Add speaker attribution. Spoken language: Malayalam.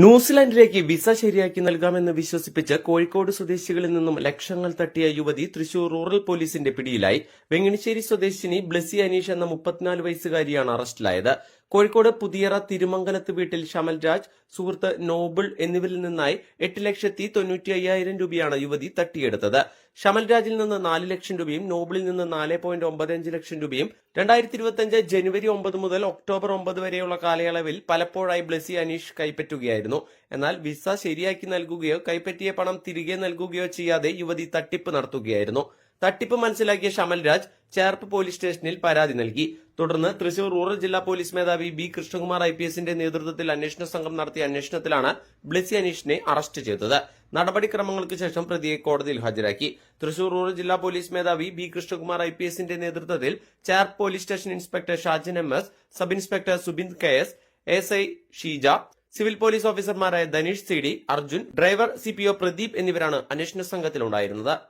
Speaker 1: ന്യൂസിലാൻഡിലേക്ക് വിസ ശരിയാക്കി നൽകാമെന്ന് വിശ്വസിപ്പിച്ച് കോഴിക്കോട് സ്വദേശികളിൽ നിന്നും ലക്ഷങ്ങൾ തട്ടിയ യുവതി തൃശൂർ റൂറൽ പോലീസിന്റെ പിടിയിലായി. വെങ്ങണിശ്ശേരി സ്വദേശിനി ബ്ലസി അനീഷ് എന്ന മുപ്പത്തിനാല് വയസ്സുകാരിയാണ് അറസ്റ്റിലായത്. കോഴിക്കോട് പുതിയറ തിരുമംഗലത്ത് വീട്ടിൽ ശമൽരാജ് സുഹൃത്ത് നോബിൾ എന്നിവരിൽ നിന്നായി എട്ട് ലക്ഷത്തി തൊണ്ണൂറ്റി അയ്യായിരം രൂപയാണ് യുവതി തട്ടിയെടുത്തത്. ശമൽരാജിൽ നിന്ന് നാല് ലക്ഷം രൂപയും നോബിളിൽ നിന്ന് നാല് പോയിന്റ് ഒമ്പത് അഞ്ച് ലക്ഷം രൂപയും രണ്ടായിരത്തി ഇരുപത്തിയഞ്ച് ജനുവരി ഒമ്പത് മുതൽ ഒക്ടോബർ ഒമ്പത് വരെയുള്ള കാലയളവിൽ പലപ്പോഴായി ബ്ലസി അനീഷ് കൈപ്പറ്റുകയായിരുന്നു. എന്നാൽ വിസ ശരിയാക്കി നൽകുകയോ കൈപ്പറ്റിയ പണം തിരികെ നൽകുകയോ ചെയ്യാതെ യുവതി തട്ടിപ്പ് നടത്തുകയായിരുന്നു. തട്ടിപ്പ് മനസ്സിലാക്കിയ ഷമൽ രാജ് ചേർപ്പ് പോലീസ് സ്റ്റേഷനിൽ പരാതി നൽകി. തുടർന്ന് തൃശൂർ റൂറൽ ജില്ലാ പോലീസ് മേധാവി ബി കൃഷ്ണകുമാർ ഐ പി എസിന്റെ നേതൃത്വത്തിൽ അന്വേഷണ സംഘം നടത്തിയ അന്വേഷണത്തിലാണ് ബ്ലിസി അനീഷിനെ അറസ്റ്റ് ചെയ്തത്. നടപടിക്രമങ്ങൾക്ക് ശേഷം പ്രതിയെ കോടതിയിൽ ഹാജരാക്കി. തൃശൂർ റൂറൽ ജില്ലാ പോലീസ് മേധാവി ബി കൃഷ്ണകുമാർ ഐ പി എസിന്റെ നേതൃത്വത്തിൽ Cherpu police station inspector Shajin M S sub inspector Subind K S S I Sheeja civil police ഓഫീസർമാരായ Dhaneesh C D Arjun driver C P O Pradeep എന്നിവരാണ് അന്വേഷണ സംഘത്തിലുണ്ടായിരുന്നത്.